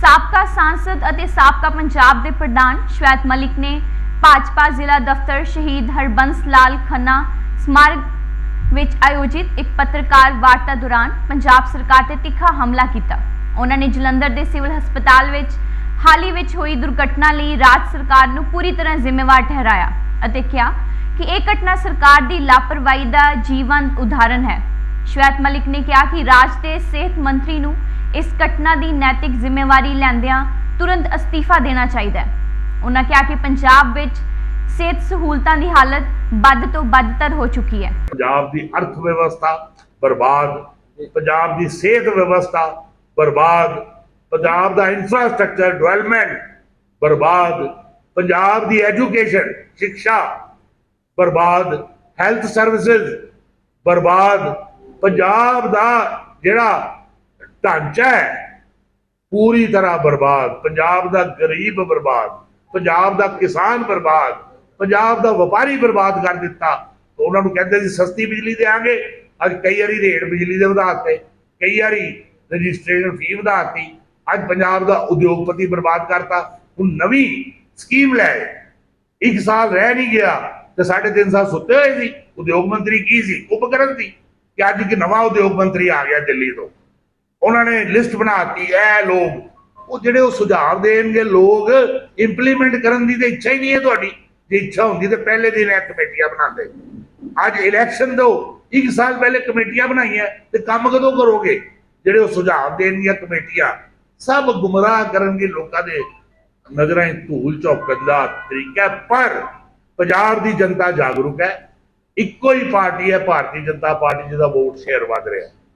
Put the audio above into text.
ਸਾਬਕਾ ਸਾਂਸਦ ਅਤੇ ਸਾਬਕਾ ਪੰਜਾਬ ਦੇ ਪ੍ਰਧਾਨ ਸ਼ਵੈਤ ਮਲਿਕ ਨੇ ਭਾਜਪਾ ਜ਼ਿਲ੍ਹਾ ਦਫ਼ਤਰ ਸ਼ਹੀਦ ਹਰਬੰਸ ਲਾਲ ਖੰਨਾ ਸਮਾਰਕ ਵਿੱਚ ਆਯੋਜਿਤ ਇੱਕ ਪੱਤਰਕਾਰ ਵਾਰਤਾ ਦੌਰਾਨ ਪੰਜਾਬ ਸਰਕਾਰ ਤੇ ਤਿੱਖਾ ਹਮਲਾ ਕੀਤਾ। ਉਹਨਾਂ ਨੇ ਜਲੰਧਰ ਦੇ ਸਿਵਲ ਹਸਪਤਾਲ ਵਿੱਚ ਹਾਲ ਹੀ ਵਿੱਚ ਹੋਈ ਦੁਰਘਟਨਾ ਲਈ ਰਾਜ ਸਰਕਾਰ ਨੂੰ ਪੂਰੀ ਤਰ੍ਹਾਂ ਜ਼ਿੰਮੇਵਾਰ ਠਹਿਰਾਇਆ ਅਤੇ ਕਿਹਾ ਕਿ ਇਹ ਘਟਨਾ ਸਰਕਾਰ ਦੀ ਲਾਪਰਵਾਹੀ ਦਾ ਜੀਵਨ ਉਦਾਹਰਣ ਹੈ। ਸ਼ਵੇਤ ਮਲਿਕ ਨੇ ਕਿਹਾ ਕਿ ਰਾਜ ਦੇ ਸਿਹਤ ਮੰਤਰੀ ਨੂੰ ਇਸ ਘਟਨਾ ਦੀ ਨੈਤਿਕ ਜ਼ਿੰਮੇਵਾਰੀ ਲੈਂਦਿਆਂ ਤੁਰੰਤ ਅਸਤੀਫਾ ਦੇਣਾ ਚਾਹੀਦਾ ਹੈ। ਉਹਨਾਂ ਕਿਹਾ ਕਿ ਪੰਜਾਬ ਵਿੱਚ ਸਿਹਤ ਸਹੂਲਤਾਂ ਦੀ ਹਾਲਤ ਵੱਧ ਤੋਂ ਵੱਧਤਰ ਹੋ ਚੁੱਕੀ ਹੈ। ਪੰਜਾਬ ਦੀ ਅਰਥ ਵਿਵਸਥਾ ਬਰਬਾਦ, ਪੰਜਾਬ ਦੀ ਸਿਹਤ ਵਿਵਸਥਾ ਬਰਬਾਦ, ਪੰਜਾਬ ਦਾ ਇਨਫਰਾਸਟ੍ਰਕਚਰ ਡਿਵੈਲਪਮੈਂਟ ਬਰਬਾਦ, ਪੰਜਾਬ ਦੀ ਐਜੂਕੇਸ਼ਨ, ਸਿੱਖਿਆ ਬਰਬਾਦ, ਹੈਲਥ ਸਰਵਿਸਿਜ਼ ਬਰਬਾਦ, ਪੰਜਾਬ ਦਾ ਜਿਹੜਾ ਢਾਂਚਾ ਹੈ। ਪੂਰੀ ਤਰ੍ਹਾਂ ਬਰਬਾਦ। ਪੰਜਾਬ ਦਾ ਗਰੀਬ ਬਰਬਾਦ। ਪੰਜਾਬ ਦਾ ਕਿਸਾਨ ਬਰਬਾਦ। ਪੰਜਾਬ ਦਾ ਵਪਾਰੀ ਬਰਬਾਦ ਕਰ ਦਿੱਤਾ। ਉਹਨਾਂ ਨੂੰ ਕਹਿੰਦੇ ਸੀ, ਸਸਤੀ ਬਿਜਲੀ ਦੇਾਂਗੇ ਅੱਜ ਕਈ ਵਾਰੀ ਰੇਟ ਬਿਜਲੀ ਦੇ ਵਧਾਤੇ ਕਈ ਵਾਰੀ ਰਜਿਸਟ੍ਰੇਸ਼ਨ ਫੀ ਵਧਾਤੀ ਅੱਜ ਪੰਜਾਬ ਦਾ ਉਦਯੋਗਪਤੀ ਬਰਬਾਦ ਕਰਤਾ। ਹੁਣ ਨਵੀਂ ਸਕੀਮ ਲੈ ਇੱਕ ਸਾਲ ਰਹਿ ਨਹੀਂ ਗਿਆ ਤੇ ਸਾਢੇ ਤਿੰਨ ਸਾਲ ਸੁੱਤੇ ਹੋਏ ਸੀ। ਉਦਯੋਗ ਮੰਤਰੀ ਕੀ ਸੀ? ਉਪਕਰਨ ਸੀ। ਕਿ ਅੱਜ ਇੱਕ ਨਵਾਂ ਉਦਯੋਗ ਮੰਤਰੀ ਆ ਗਿਆ ਦਿੱਲੀ ਤੋਂ। ਉਹਨਾਂ ਨੇ ਲਿਸਟ ਬਣਾਤੀ, ਇਹ ਲੋਕ। ਉਹ ਜਿਹੜੇ ਉਹ ਸੁਝਾਅ ਦੇਣਗੇ, ਲੋਕ ਇੰਪਲੀਮੈਂਟ ਕਰਨ ਦੀ ਤੇ ਇੱਛਾ ਹੀ ਨਹੀਂ ਹੈ ਤੁਹਾਡੀ। ਜੇ ਇੱਛਾ ਹੁੰਦੀ ਤੇ ਪਹਿਲੇ ਦਿਨ ਇਹ ਕਮੇਟੀਆਂ ਬਣਾਉਂਦੇ। ਅੱਜ ਇਲੈਕਸ਼ਨ ਦੋ ਇੱਕ ਸਾਲ ਪਹਿਲੇ ਕਮੇਟੀਆਂ ਬਣਾਈਆਂ, ਤੇ ਕੰਮ ਕਦੋਂ ਕਰੋਗੇ? ਜਿਹੜੇ ਉਹ ਸੁਝਾਅ ਦੇਣਗੀਆਂ ਕਮੇਟੀਆਂ, ਸਭ ਗੁੰਮਰਾਹ ਕਰਨਗੇ ਲੋਕਾਂ ਦੇ ਨਜ਼ਰਾਂ 'ਚ ਧੂਲ ਝੋਕਣ ਦਾ ਤਰੀਕਾ ਪਰ ਪੰਜਾਬ ਦੀ ਜਨਤਾ ਜਾਗਰੂਕ ਹੈ। ਇੱਕੋ ਹੀ ਪਾਰਟੀ ਹੈ, ਭਾਰਤੀ ਜਨਤਾ ਪਾਰਟੀ ਜਿਹਦਾ ਵੋਟ ਸ਼ੇਅਰ ਵੱਧ ਰਿਹਾ